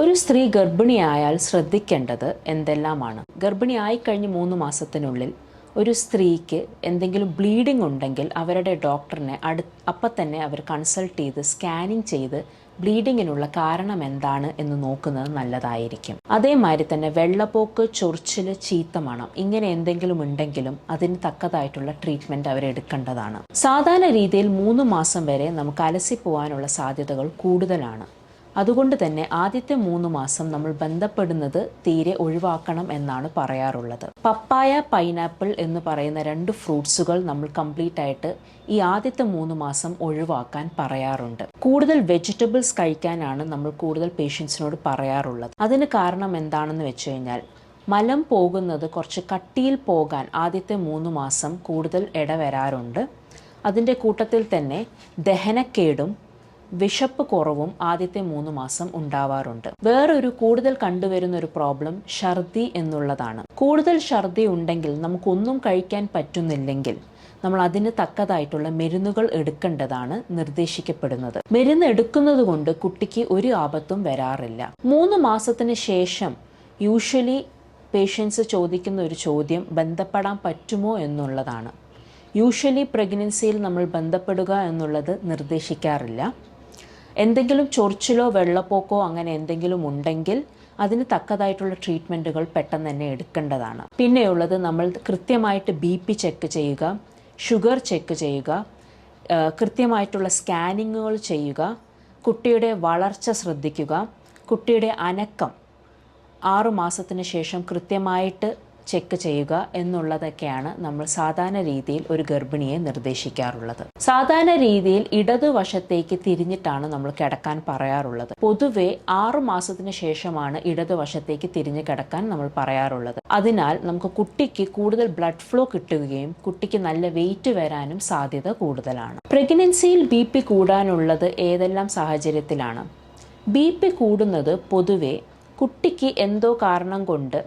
ഒരു സ്ത്രീ ഗർഭിണിയായാൽ ശ്രദ്ധിക്കേണ്ടത് എന്തെല്ലാമാണ്? ഗർഭിണിയായി കഴിഞ്ഞ് മൂന്ന് മാസത്തിനുള്ളിൽ ഒരു സ്ത്രീക്ക് എന്തെങ്കിലും ബ്ലീഡിംഗ് ഉണ്ടെങ്കിൽ അവരുടെ ഡോക്ടറിനെ അടു അപ്പം തന്നെ അവർ കൺസൾട്ട് ചെയ്ത് സ്കാനിങ് ചെയ്ത് ബ്ലീഡിങ്ങിനുള്ള കാരണം എന്താണ് എന്ന് നോക്കുന്നത് നല്ലതായിരിക്കും. അതേമാതിരി തന്നെ വെള്ളപ്പോക്ക് ചൊറിച്ചിൽ ചീത്ത മണം ഇങ്ങനെ എന്തെങ്കിലും ഉണ്ടെങ്കിലും അതിന് തക്കതായിട്ടുള്ള ട്രീറ്റ്മെന്റ് അവരെടുക്കേണ്ടതാണ് സാധാരണ രീതിയിൽ മൂന്ന് മാസം വരെ നമുക്ക് അലസി പോകാനുള്ള സാധ്യതകൾ കൂടുതലാണ്. അതുകൊണ്ട് തന്നെ ആദ്യത്തെ മൂന്ന് മാസം നമ്മൾ ബന്ധപ്പെടുന്നത് തീരെ ഒഴിവാക്കണം എന്നാണ് പറയാറുള്ളത്. പപ്പായ പൈനാപ്പിൾ എന്ന് പറയുന്ന രണ്ട് ഫ്രൂട്ട്സുകൾ നമ്മൾ കംപ്ലീറ്റ് ആയിട്ട് ഈ ആദ്യത്തെ മൂന്ന് മാസം ഒഴിവാക്കാൻ പറയാറുണ്ട്. കൂടുതൽ വെജിറ്റബിൾസ് കഴിക്കാനാണ് നമ്മൾ കൂടുതൽ പേഷ്യൻസിനോട് പറയാറുള്ളത്. അതിന് കാരണം എന്താണെന്ന് വെച്ച് കഴിഞ്ഞാൽ മലം പോകുന്നത് കുറച്ച് കട്ടിയിൽ പോകാൻ ആദ്യത്തെ മൂന്ന് മാസം കൂടുതൽ ഇടവരാറുണ്ട്. അതിന്റെ കൂട്ടത്തിൽ തന്നെ ദഹനക്കേടും വിശപ്പ് കുറവും ആദ്യത്തെ മൂന്ന് മാസം ഉണ്ടാവാറുണ്ട്. വേറൊരു കൂടുതൽ കണ്ടുവരുന്ന ഒരു പ്രോബ്ലം ഛർദി എന്നുള്ളതാണ്. കൂടുതൽ ഛർദി ഉണ്ടെങ്കിൽ നമുക്കൊന്നും കഴിക്കാൻ പറ്റുന്നില്ലെങ്കിൽ നമ്മൾ അതിന് തക്കതായിട്ടുള്ള മരുന്നുകൾ എടുക്കേണ്ടതാണ് നിർദ്ദേശിക്കപ്പെടുന്നത്. മരുന്ന് എടുക്കുന്നത് കൊണ്ട് കുട്ടിക്ക് ഒരു ആപത്തും വരാറില്ല. മൂന്ന് മാസത്തിന് ശേഷം യൂഷ്വലി പേഷ്യൻസ് ചോദിക്കുന്ന ഒരു ചോദ്യം ബന്ധപ്പെടാൻ പറ്റുമോ എന്നുള്ളതാണ്. യൂഷ്വലി പ്രഗ്നൻസിയിൽ നമ്മൾ ബന്ധപ്പെടുക എന്നുള്ളത് നിർദ്ദേശിക്കാറില്ല. എന്തെങ്കിലും ചൊറിച്ചിലോ വെള്ളപ്പോക്കോ അങ്ങനെ എന്തെങ്കിലും ഉണ്ടെങ്കിൽ അതിന് തക്കതായിട്ടുള്ള ട്രീറ്റ്മെന്റുകൾ പെട്ടെന്ന് തന്നെ എടുക്കേണ്ടതാണ്. പിന്നെയുള്ളത് നമ്മൾ കൃത്യമായിട്ട് ബി പി ചെക്ക് ചെയ്യുക ഷുഗർ ചെക്ക് ചെയ്യുക കൃത്യമായിട്ടുള്ള സ്കാനിങ്ങുകൾ ചെയ്യുക കുട്ടിയുടെ വളർച്ച ശ്രദ്ധിക്കുക കുട്ടിയുടെ അനക്കം ആറു മാസത്തിന് ശേഷം കൃത്യമായിട്ട് ചെക്ക് ചെയ്യുക എന്നുള്ളതൊക്കെയാണ് നമ്മൾ സാധാരണ രീതിയിൽ ഒരു ഗർഭിണിയെ നിർദ്ദേശിക്കാറുള്ളത്. സാധാരണ രീതിയിൽ ഇടതുവശത്തേക്ക് തിരിഞ്ഞിട്ടാണ് നമ്മൾ കിടക്കാൻ പറയാറുള്ളത്. പൊതുവെ ആറു മാസത്തിന് ശേഷമാണ് ഇടതുവശത്തേക്ക് തിരിഞ്ഞ് കിടക്കാൻ നമ്മൾ പറയാറുള്ളത്. അതിനാൽ നമുക്ക് കുട്ടിക്ക് കൂടുതൽ ബ്ലഡ് ഫ്ലോ കിട്ടുകയും കുട്ടിക്ക് നല്ല വെയിറ്റ് വരാനും സാധ്യത കൂടുതലാണ്. പ്രഗ്നൻസിയിൽ ബി പി കൂടാനുള്ളത് ഏതെല്ലാം സാഹചര്യത്തിലാണ്? ബി പി കൂടുന്നത് പൊതുവെ കുട്ടിക്ക് എന്തോ കാരണം കൊണ്ട്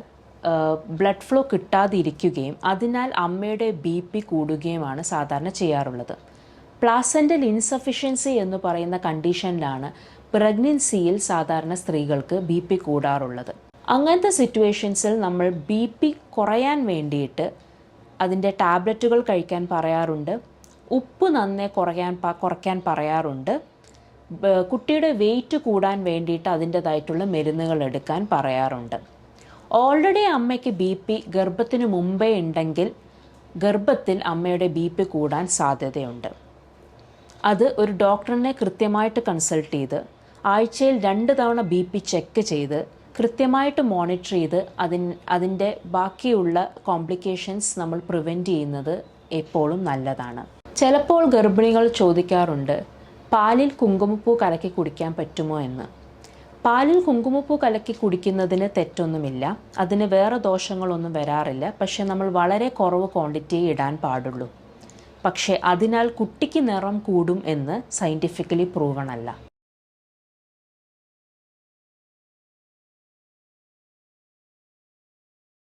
ബ്ലഡ് ഫ്ലോ കിട്ടാതിരിക്കുകയും അതിനാൽ അമ്മയുടെ ബി പി കൂടുകയുമാണ് സാധാരണ ചെയ്യാറുള്ളത്. പ്ലാസന്റൽ ഇൻസഫിഷ്യൻസി എന്ന് പറയുന്ന കണ്ടീഷനിലാണ് പ്രഗ്നൻസിയിൽ സാധാരണ സ്ത്രീകൾക്ക് ബി പി കൂടാറുള്ളത്. അങ്ങനത്തെ സിറ്റുവേഷൻസിൽ നമ്മൾ ബി പി കുറയാൻ വേണ്ടിയിട്ട് അതിന്റെ ടാബ്ലറ്റുകൾ കഴിക്കാൻ പറയാറുണ്ട്. ഉപ്പ് നന്നേ കുറയാൻ കുറയ്ക്കാൻ പറയാറുണ്ട്. കുട്ടിയുടെ വെയിറ്റ് കൂടാൻ വേണ്ടിയിട്ട് അതിന്റേതായിട്ടുള്ള മരുന്നുകൾ എടുക്കാൻ പറയാറുണ്ട്. ഓൾറെഡി അമ്മയ്ക്ക് ബി പി ഗർഭത്തിന് മുമ്പേ ഉണ്ടെങ്കിൽ ഗർഭത്തിൽ അമ്മയുടെ ബി പി കൂടാൻ സാധ്യതയുണ്ട്. അത് ഒരു ഡോക്ടറിനെ കൃത്യമായിട്ട് കൺസൾട്ട് ചെയ്ത് ആഴ്ചയിൽ രണ്ട് തവണ ബി പി ചെക്ക് ചെയ്ത് കൃത്യമായിട്ട് മോണിറ്റർ ചെയ്ത് അതിൻ അതിന്റെ ബാക്കിയുള്ള കോംപ്ലിക്കേഷൻസ് നമ്മൾ പ്രിവെന്റ് ചെയ്യുന്നത് എപ്പോഴും നല്ലതാണ്. ചിലപ്പോൾ ഗർഭിണികൾ ചോദിക്കാറുണ്ട് പാലിൽ കുങ്കുമപ്പൂ കലക്കി കുടിക്കാൻ പറ്റുമോ എന്ന്. പാലിൽ കുങ്കുമപ്പൂ കലക്കി കുടിക്കുന്നതിന് തെറ്റൊന്നുമില്ല. അതിന് വേറെ ദോഷങ്ങളൊന്നും വരാറില്ല. പക്ഷെ നമ്മൾ വളരെ കുറവ് ക്വാണ്ടിറ്റി ഇടാൻ പാടുള്ളൂ. പക്ഷേ അതിനാൽ കുട്ടിക്ക് നിറം കൂടും എന്ന് സയന്റിഫിക്കലി പ്രൂവൺ അല്ല.